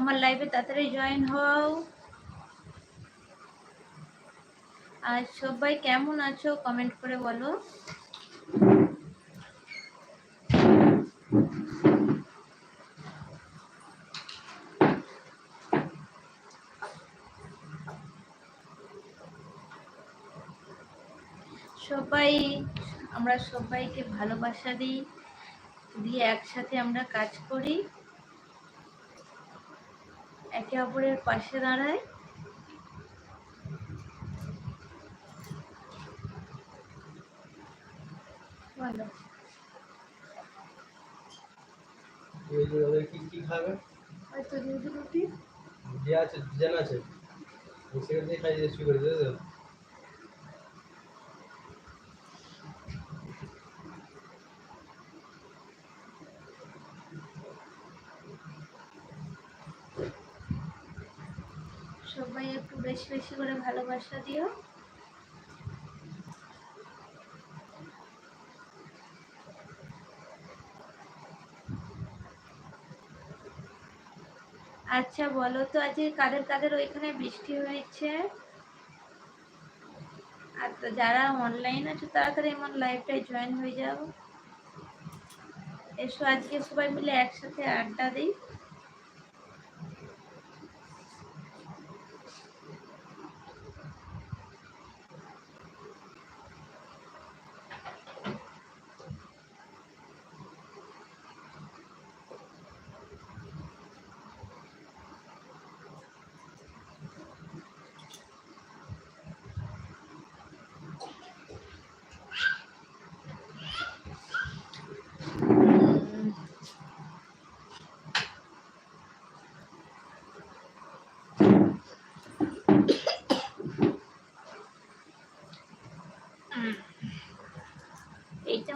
আমার লাইভে তাড়াতাড়ি জয়েন হও। আর সবাই কেমন আছো কমেন্ট করে বলো। সবাই, আমরা সবাইকে ভালোবাসা দিই, দিয়ে একসাথে আমরা কাজ করি। একে অপরের পাশে দাঁড়ায়। ভালো। কি কি খাবে? হয়তো দুধ রুটি। যে আছে জানা আছে। সেখান থেকে শুরু করে সবাই একটু বেশি বেশি করে ভালোবাসা দিও। আচ্ছা বলো তো আজকে কাদের কাদের ওইখানে বৃষ্টি হয়েছে? আর তো যারা অনলাইন আছে, তাড়াতাড়ি এমন লাইভটায় জয়েন হয়ে যাও। এসো আজকে সবাই মিলে একসাথে আড্ডা দিই।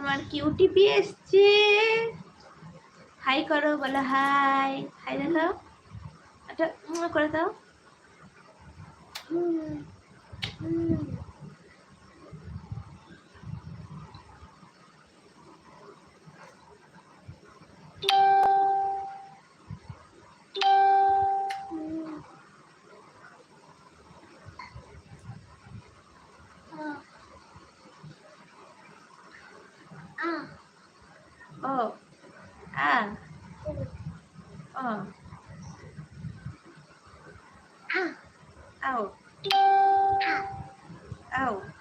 আমার কিউটিপি এসছে। হাই করো বলো হাই হাই দেখো। একটা করে দাও। হুম, হুম। O A O Ow. Ow.